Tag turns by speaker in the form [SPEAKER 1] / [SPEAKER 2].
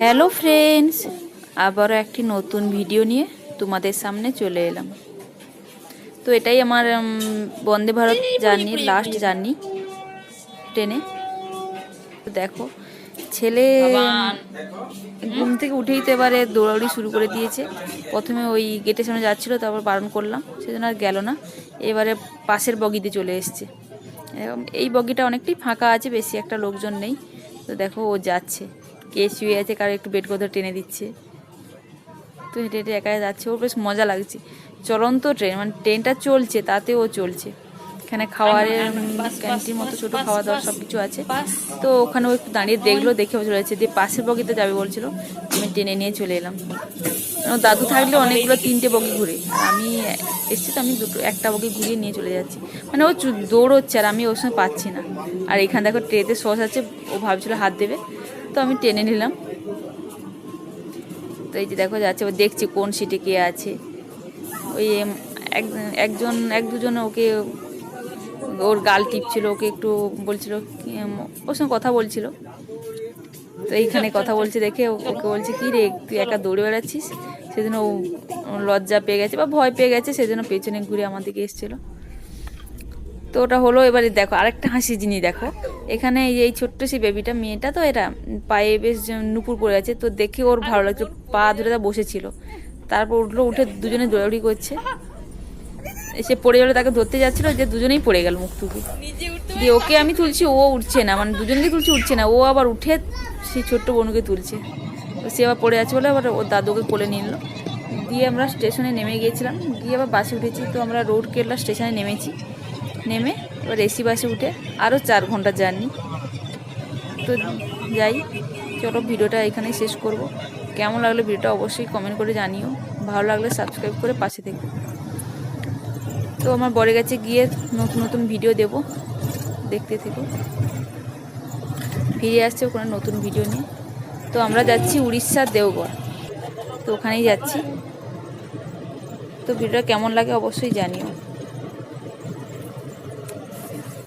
[SPEAKER 1] Hello friends আবারও একটি নতুন ভিডিও নিয়ে তোমাদের সামনে চলে এলাম। তো এটাই আমার বন্দে ভারত জার্নির লাস্ট জার্নি ট্রেনে দেখো ছেলে ঘুম থেকে উঠেই তো এবারে দৌড়াউড়ি শুরু করে দিয়েছে। প্রথমে ওই গেটের সামনে যাচ্ছিল তারপর বারণ করলাম সেজন্য আর গেল না। এবারে পাশের বগিতে চলে এসছে। এই বগিটা অনেকটাই ফাঁকা আছে বেশি একটা লোকজন নেই। তো দেখো ও যাচ্ছে। কে শুয়ে আছে, কারও একটু বেড কোথাও টেনে দিচ্ছে। তো হেঁটে হেঁটে একা যাচ্ছে। ওর বেশ মজা লাগছে। চলন্ত ট্রেন মানে ট্রেনটা চলছে তাতে ও চলছে। এখানে খাওয়ারের ক্যান্টিন মতো ছোটো খাওয়া দাওয়া সব কিছু আছে। তো ওখানে ও একটু দাঁড়িয়ে দেখল দেখে ও চলে যাচ্ছে দিয়ে পাশের বগিতে যাবে বলছিল। আমি টেনে নিয়ে চলে এলাম। দাদু থাকলে অনেকগুলো তিনটে বগি ঘুরে। আর আমি এসছি তো আমি দুটো একটা বগি ঘুরিয়ে নিয়ে চলে যাচ্ছি। মানে ও দৌড়চ্ছে আর আমি ওর সঙ্গে পাচ্ছি না। আর এখানে দেখো ট্রেতে সস আছে ও ভাবছিল হাত দেবে। তো আমি টেনে নিলাম। তো এই যে দেখো যাচ্ছে ও দেখছি কোন সিটে কে আছে। ওই এক একজন এক দুজন ওকে ওর গাল টিপছিল, ওকে একটু বলছিল ওর সঙ্গে কথা বলছিল। তো এইখানে কথা বলছে দেখে ওকে বলছে, কি রে, তুই একা দৌড়ে বেড়াচ্ছিস? সেদিন ও লজ্জা পেয়ে গেছে বা ভয় পেয়ে গেছে, সেজন্য পেছনে ঘুরে আমার দিকে এসেছিল। তো ওটা হলো, এবারে দেখো, আরেকটা হাসি জিনিস দেখো। এখানে এই এই ছোট্ট সেই বেবিটা মেয়েটা তো এটা পায়ে বেশ নুপুর পড়ে আছে, তো দেখে ওর ভালো লাগছে, পা ধরে তা বসেছিল। তারপর উঠল, উঠে দুজনে দৌড়াদৌড়ি করছে। এসে পড়ে গেলো তাকে ধরতে যাচ্ছিল যে দুজনেই পড়ে গেল মুখ টুকু দিয়ে ওকে আমি তুলছি ও উঠছে না মানে দুজনকে তুলছি উঠছে না। ও আবার উঠে সেই ছোট্ট বোনকে তুলছে। তো সে আবার পড়ে আছে বলে আবার ওর দাদুকে কোলে নিল দিয়ে আমরা স্টেশনে নেমে গিয়েছিলাম। গিয়ে আবার বাসে উঠেছি তো আমরা রোড কেরলা স্টেশনে নেমেছি। নেমে এবার এসি বাসে উঠে আরও চার ঘণ্টা জার্নি। তো যাই চলো ভিডিওটা এখানেই শেষ করব। কেমন লাগল ভিডিওটা অবশ্যই কমেন্ট করে জানিও। ভালো লাগলে সাবস্ক্রাইব করে পাশে থেকো। তো আমার বরের গেছে গিয়ে নতুন নতুন ভিডিও দেব। দেখতে থেকে। ফিরে আসছে ওখানে নতুন ভিডিও নিয়ে। তো আমরা যাচ্ছি উড়িষ্যার দেওগড় তো ওখানেই যাচ্ছি। তো ভিডিওটা কেমন লাগে অবশ্যই জানিও।